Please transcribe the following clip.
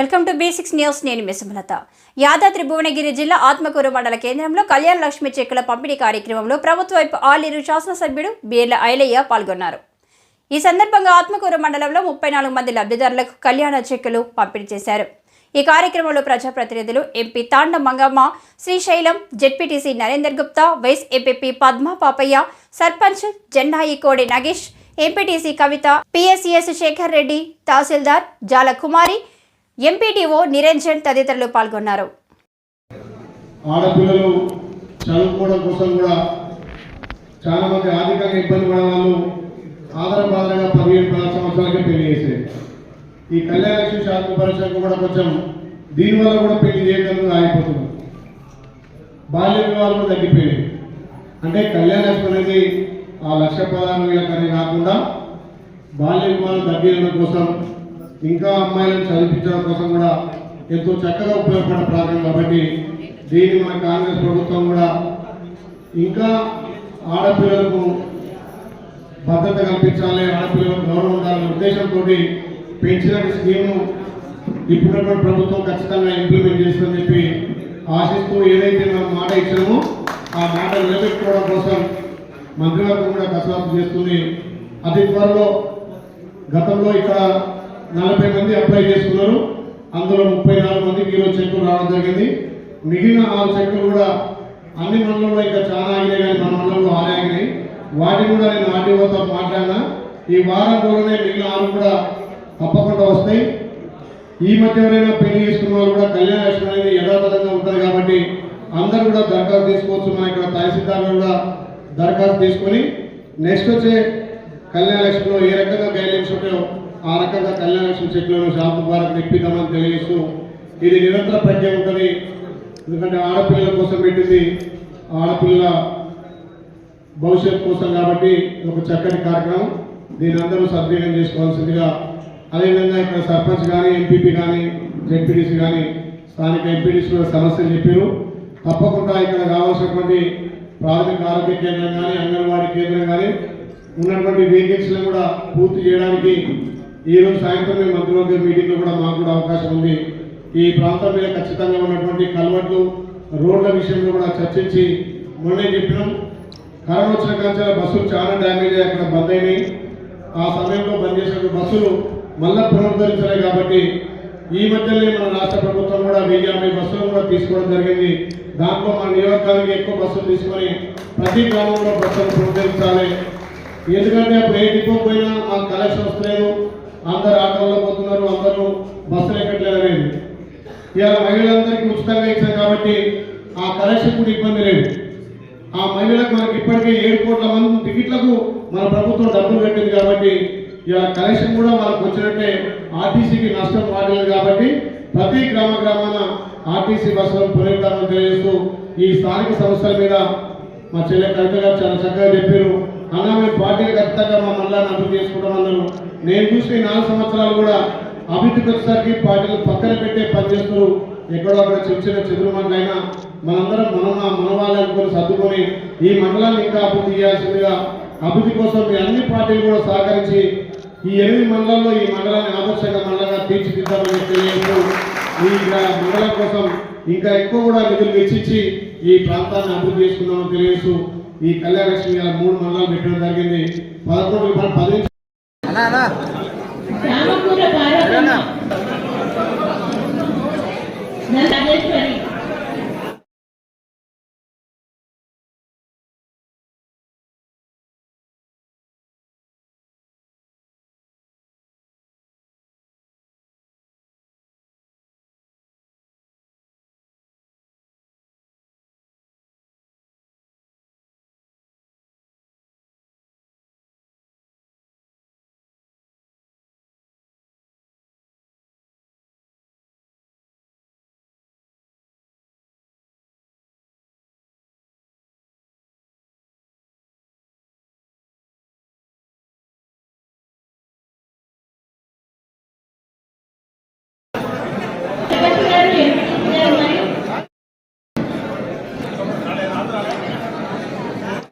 Welcome to basics news. నేను మిసుమలత యాదాద్రి భువనగిరి జిల్లా ఆత్మకూరు మండల కేంద్రంలో కళ్యాణ లక్ష్మి చెక్కుల పంపిణీ కార్యక్రమంలో ప్రభుత్వ వైపు ఆలేరు శాసనసభ్యుడు బీర్ల ఐలయ్య పాల్గొన్నారు. ఈ సందర్భంగా ఆత్మకూరు మండలంలో ముప్పై నాలుగు మంది లబ్ధిదారులకు కళ్యాణ చెక్కులు పంపిణీ చేశారు. ఈ కార్యక్రమంలో ప్రజాప్రతినిధులు MP Thanda Mangamma Srisailam ZPTC Narender Gupta vice MPP Padma Papaiah sarpanch జెండాయి Kodi Nagesh MPTC Kavitha PSCS Shekar Reddy tahsildar Jala Kumari MPTO Niranjan తదితరులు పాల్గొన్నారు. ఆడపిల్లలు చదువుకోవడం కోసం కూడా చాలా మంది ఆర్థికంగా ఇబ్బంది పడే వాళ్ళు ఆధార బాధగా పదిహేను పదహారు సంవత్సరాలకే పెళ్ళి చేసేది ఈ కళ్యాణ లక్ష్మి శాఖ పరిశ్రమ కూడా కొంచెం దీనివల్ల కూడా పెళ్ళి చేయడం ఆగిపోతుంది బాల్య వివాహాలు కూడా తగ్గిపోయినాయి. అంటే కళ్యాణ అనేది ఆ లక్ష పదహారు వేలకనే కాకుండా బాల్య వివాహాలు తగ్గించడం కోసం ఇంకా అమ్మాయిలను చదివించడం కోసం కూడా ఎంతో చక్కగా ఉపయోగపడే ప్రాంతం కాబట్టి దీన్ని మన కాంగ్రెస్ ప్రభుత్వం కూడా ఇంకా ఆడపిల్లలకు భద్రత కల్పించాలి ఆడపిల్లలకు గౌరవం ఉండాలనే ఉద్దేశంతో పెంచిన స్కీమ్ను ఇప్పుడున్నటువంటి ప్రభుత్వం ఖచ్చితంగా ఇంప్లిమెంట్ చేస్తుందని చెప్పి ఆశిస్తూ ఏదైతే మనం మాట ఇచ్చామో ఆ మాట నిలబెట్టుకోవడం కోసం మంత్రివర్గం కూడా కసరత్తు చేస్తుంది. అతి త్వరలో గతంలో ఇక్కడ నలభై మంది అప్లై చేసుకున్నారు. అందులో ముప్పై నాలుగు మందికి ఈరోజు చెక్కులు రావడం జరిగింది. మిగిలిన ఆరు చెక్కులు కూడా అన్ని మండలంలో ఇంకా చాలా ఆగినాయి కానీ మన మండలంలో ఆరు ఆగినాయి. వాటిని కూడా నేను ఆర్టీఓతో మాట్లాడినా. ఈ వారం రోజులనే మిగిలిన ఆరు కూడా తప్పకుండా వస్తాయి. ఈ మధ్య ఎవరైనా పెళ్ళి చేసుకున్న వాళ్ళు కూడా కళ్యాణ లక్ష్మి అనేది యథాతథంగా ఉంటుంది కాబట్టి అందరూ కూడా దరఖాస్తు తీసుకోవచ్చు. మన ఇక్కడ తహసీల్దార్ కూడా దరఖాస్తు తీసుకొని నెక్స్ట్ వచ్చే కళ్యాణ లక్ష్మిలో ఏ రకంగా గైడ్లైన్స్ ఉంటాయో ఆ రకంగా కళ్యాణ చెట్లను షాపు ద్వారా తెప్పిద్దామని తెలియజేస్తూ ఇది నిరంతర ప్రజ్ఞ ఉంటుంది. ఎందుకంటే ఆడపిల్లల కోసం పెట్టింది ఆడపిల్లల భవిష్యత్ కోసం కాబట్టి ఒక చక్కటి కార్యక్రమం. దీని అందరూ సద్వినియోగం చేసుకోవాల్సిందిగా అదేవిధంగా ఇక్కడ సర్పంచ్ కానీ ఎంపీపీ కానీ జెడ్పీటీసీ కానీ స్థానిక ఎంపీటీసీ కూడా సమస్యలు చెప్పారు. తప్పకుండా ఇక్కడ కావాల్సినటువంటి ప్రాథమిక ఆరోగ్య కేంద్రం కానీ అంగన్వాడీ కేంద్రం కానీ ఉన్నటువంటి వెహికల్స్ని కూడా పూర్తి చేయడానికి ఈ రోజు సాయంత్రం మేము మధ్యలోకి మీటింగ్లో కూడా మాకు కూడా అవకాశం ఉంది. ఈ ప్రాంతం మీద ఖచ్చితంగా ఉన్నటువంటి కల్వర్ట్లు రోడ్ల విషయంలో కూడా చర్చించి మొన్నే చెప్పినాం. కరోనా వచ్చిన కాంచాల బస్సులు చాలా డ్యామేజ్ అయ్యి అక్కడ బంద్ అయినాయి. ఆ సమయంలో బంద్ చేసిన బస్సులు మళ్ళా పునరుద్ధరించాలి కాబట్టి ఈ మధ్యనే మన రాష్ట్ర ప్రభుత్వం కూడా వెయ్యి యాభై బస్సులు కూడా తీసుకోవడం జరిగింది. దాంట్లో మన నియోజకవర్గానికి ఎక్కువ బస్సులు తీసుకొని ప్రతి గ్రామంలో బస్సులు పునరుద్ధరించాలి. ఎందుకంటే అప్పుడు ఏ డిపో పోయినా మాకు కలెక్షన్ వస్తలేదు. అందరు ఆటోలో పోతున్నారు అందరూ బస్సులు ఎక్కట్లేదు అనేది. ఇలా మహిళలందరికీ ఉచితంగా ఇచ్చాం కాబట్టి ఆ కలెక్షన్ కూడా ఇబ్బంది లేదు. ఆ మహిళలకు మనకి ఇప్పటికే ఏడు కోట్ల మంది టికెట్లకు మన ప్రభుత్వం డబ్బులు పెట్టింది కాబట్టి ఇలా కలెక్షన్ కూడా మనకు వచ్చినట్టే ఆర్టీసీకి నష్టం వాడలేదు కాబట్టి ప్రతి గ్రామ గ్రామాన ఆర్టీసీ బస్సులను పునరుద్ధరణ తెలియజేస్తూ ఈ స్థానిక సంస్థల మీద మా చెల్లె కవిత గారు చాలా చక్కగా చెప్పారు. అన్న మేము పార్టీలు ఖచ్చితంగా మా మళ్ళా అభివృద్ధి చేసుకుంటామన్నారు నేను చూసి నాలుగు సంవత్సరాలు కూడా అభివృద్ధికి వచ్చేసరికి పార్టీలు పక్కన పెట్టే పనిచేస్తూ ఎక్కడో అక్కడ చిన్న చిన్న చదురు మనందరం మన మన వాళ్ళని సర్దుకొని ఈ మండలాన్ని ఇంకా అభివృద్ధి చేయాల్సిందిగా అభివృద్ధి కోసం మీ అన్ని పార్టీలు కూడా సహకరించి ఈ ఎనిమిది మండలాల్లో ఈ మండలాన్ని ఆదర్శంగా మండలంగా తీర్చిదిద్దామని తెలియజేస్తూ ఈ మండలం కోసం ఇంకా ఎక్కువ కూడా నిధులు వెచ్చించి ఈ ప్రాంతాన్ని అభివృద్ధి చేసుకుందామని తెలియజేస్తూ ఈ కళ్యాణ లక్ష్మి మూడు మండలాలు పెట్టడం జరిగింది. పదకొండు పది